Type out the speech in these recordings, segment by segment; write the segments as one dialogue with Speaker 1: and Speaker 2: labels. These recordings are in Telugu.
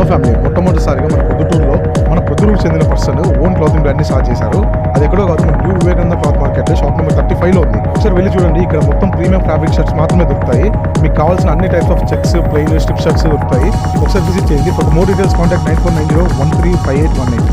Speaker 1: హలో ఫ్యామిలీ మొట్టమొదటిసారిగా మన పొద్దుటూరులో మన పొద్దుటూరుకు చెందిన పర్సన్ ఓన్ క్లాతింగ్ బ్రాండ్ని స్టార్ట్ చేశారు. అది ఎక్కడో కాదు మన new Vivekananda cloth market shop number thirty ఫైవ్లో ఉంది. ఒకసారి వెళ్ళి చూడండి ఇక్కడ మొత్తం ప్రీమియం ఫ్యాబ్రిక్ షర్ట్స్ మాత్రమే దొరుకుతాయి. మీకు కావాల్సిన అన్ని types of checks plain strip shirts దొరుకుతాయి. ఒకసారి విజిట్ చేయండి. For more details contact nine four nine zero one three five eight one eight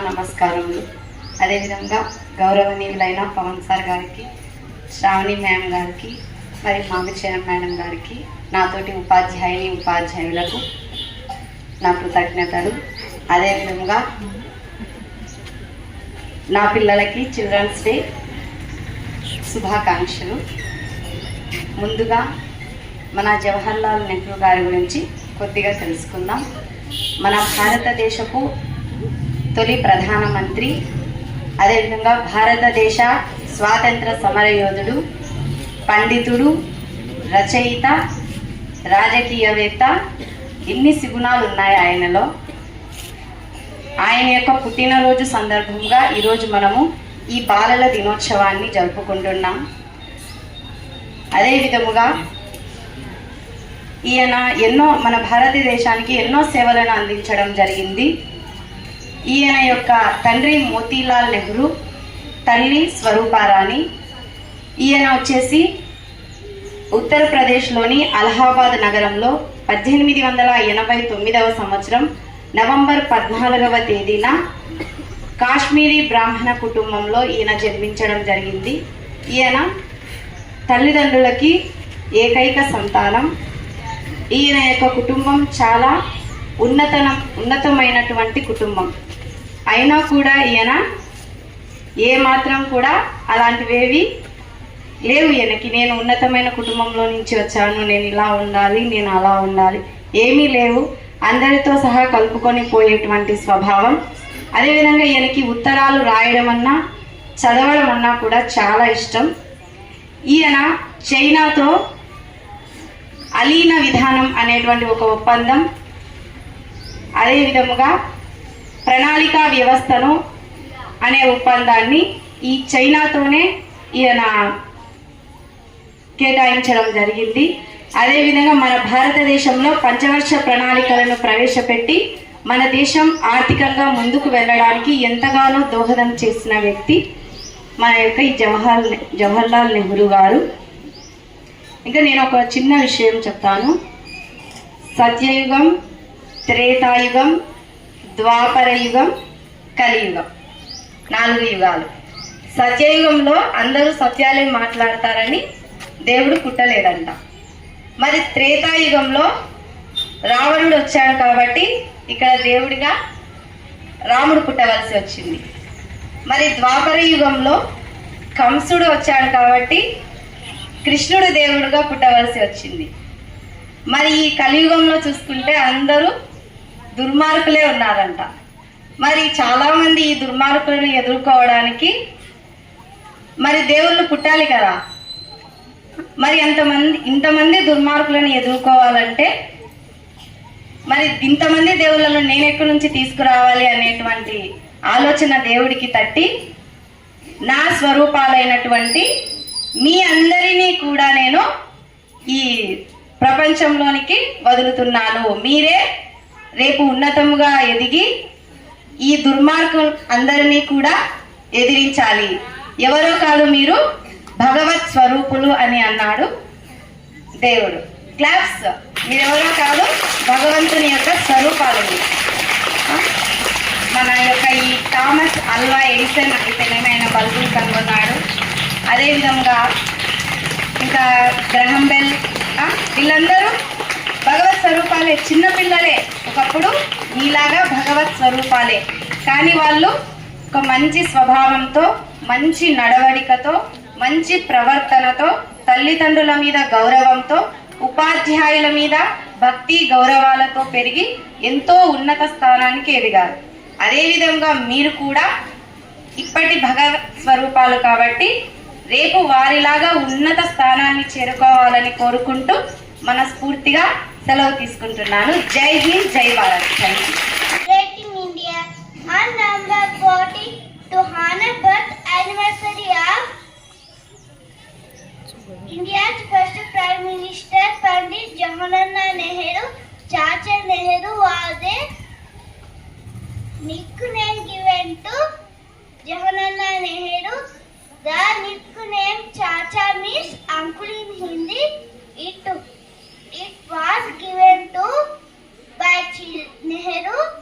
Speaker 2: నమస్కారములు అదేవిధంగా గౌరవనీయులైన పవన్ సార్ గారికి శ్రావణి మ్యామ్ గారికి మరి మామిచేర మేడం గారికి నాతోటి ఉపాధ్యాయుని ఉపాధ్యాయులకు నా కృతజ్ఞతలు. అదేవిధంగా నా పిల్లలకి చిల్డ్రన్స్ డే శుభాకాంక్షలు. ముందుగా మన జవహర్లాల్ నెహ్రూ గారి గురించి కొద్దిగా తెలుసుకుందాం. మన భారతదేశపు తొలి ప్రధానమంత్రి అదేవిధంగా భారతదేశ స్వాతంత్ర సమరయోధుడు పండితుడు రచయిత రాజకీయవేత్త ఇన్ని సుగుణాలు ఉన్నాయి ఆయనలో? ఆయన యొక్క పుట్టినరోజు సందర్భంగా ఈరోజు మనము ఈ బాలల దినోత్సవాన్ని జరుపుకుంటున్నాం. అదే విధముగా ఈయన ఎన్నో మన భారతదేశానికి ఎన్నో సేవలను అందించడం జరిగింది. ఈయన యొక్క తండ్రి మోతీలాల్ నెహ్రూ తల్లి స్వరూపారాణి. ఈయన వచ్చేసి ఉత్తరప్రదేశ్లోని అలహాబాద్ నగరంలో పద్దెనిమిది వందల ఎనభై తొమ్మిదవ సంవత్సరం నవంబర్ పద్నాలుగవ తేదీన కాశ్మీరీ బ్రాహ్మణ కుటుంబంలో ఈయన జన్మించడం జరిగింది. ఈయన తల్లిదండ్రులకి ఏకైక సంతానం. ఈయన యొక్క కుటుంబం చాలా ఉన్నతనం ఉన్నతమైనటువంటి కుటుంబం. అయినా కూడా ఈయన ఏ మాత్రం కూడా అలాంటివేవి లేవు ఈయనకి. నేను ఉన్నతమైన కుటుంబంలో నుంచి వచ్చాను. నేను ఇలా ఉండాలి నేను అలా ఉండాలి. ఏమీ లేవు. అందరితో సహా కలుపుకొని పోయేటువంటి స్వభావం. అదేవిధంగా ఈయనకి ఉత్తరాలు రాయడం అన్నా చదవడం అన్నా కూడా చాలా ఇష్టం. ఈయన చైనాతో అలీన విధానం అనేటువంటి ఒక ఒప్పందం అదే విధముగా ప్రణాళికా వ్యవస్థను అనే ఒప్పందాన్ని ఈ చైనాతోనే ఈయన కేటాయించడం జరిగింది. అదేవిధంగా మన భారతదేశంలో పంచవర్ష ప్రణాళికలను ప్రవేశపెట్టి మన దేశం ఆర్థికంగా ముందుకు వెళ్ళడానికి ఎంతగానో దోహదం చేసిన వ్యక్తి మన యొక్క ఈ జవహర్ జవహర్లాల్ నెహ్రూ గారు. ఇంకా నేను ఒక చిన్న విషయం చెప్తాను. సత్యయుగం త్రేతాయుగం ద్వాపర యుగం కలియుగం. నాలుగు యుగాలు. సత్యయుగంలో అందరూ సత్యాలే మాట్లాడతారని దేవుడు పుట్టలేదంట మరి త్రేతాయుగంలో రావణుడు వచ్చాడు కాబట్టి ఇక్కడ దేవుడిగా రాముడు పుట్టవలసి వచ్చింది. మరి ద్వాపర యుగంలో కంసుడు వచ్చాడు కాబట్టి కృష్ణుడు దేవుడుగా పుట్టవలసి వచ్చింది. మరి ఈ కలియుగంలో చూసుకుంటే అందరూ దుర్మార్గులే ఉన్నారంట. మరి చాలామంది ఈ దుర్మార్గులను ఎదుర్కోవడానికి మరి దేవుళ్ళు పుట్టాలి కదా. మరి అంతమంది ఇంతమంది దుర్మార్గులను ఎదుర్కోవాలంటే మరి ఇంతమంది దేవుళ్ళను నేను ఎక్కడి నుంచి తీసుకురావాలి అనేటువంటి ఆలోచన దేవుడికి తట్టి నా స్వరూపాలైనటువంటి మీ అందరినీ కూడా నేను ఈ ప్రపంచంలోనికి వదులుతున్నాను. మీరే రేపు ఉన్నతముగా ఎదిగి ఈ దుర్మార్గం అందరినీ కూడా ఎదిరించాలి. ఎవరో కాదు మీరు భగవత్ స్వరూపులు అని అన్నాడు దేవుడు. క్లాప్స్ మీరెవరో కాదు భగవంతుని యొక్క స్వరూపాలు మన యొక్క ఈ థామస్ అల్వా ఎడిసన్ అయితేనేమో ఆయన బల్బులు కనుగొన్నాడు. అదేవిధంగా ఇంకా గ్రహం బెల్ వీళ్ళందరూ భగవత్ స్వరూపాలే చిన్నపిల్లలే ఒకప్పుడు మీలాగా భగవత్ స్వరూపాలే. కానీ వాళ్ళు ఒక మంచి స్వభావంతో మంచి నడవడికతో మంచి ప్రవర్తనతో తల్లిదండ్రుల మీద గౌరవంతో ఉపాధ్యాయుల మీద భక్తి గౌరవాలతో పెరిగి ఎంతో ఉన్నత స్థానానికి ఎదిగారు. అదేవిధంగా మీరు కూడా ఇప్పటి భగవత్ స్వరూపాలు కాబట్టి రేపు వారిలాగా ఉన్నత స్థానాన్ని చేరుకోవాలని కోరుకుంటూ మనస్ఫూర్తిగా సెలవు తీసుకుంటున్నాను Jai Hind Jai Bharat thank you
Speaker 3: celebrating India on number 40 to honor birth anniversary of India's first Prime Minister Pandit Jawaharlal Nehru. Chacha Nehru was a nickname given to Jawaharlal Nehru. The nickname Chacha means uncle in Hindi. It, took was given to by Nehru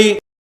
Speaker 4: ಮಾಡಿ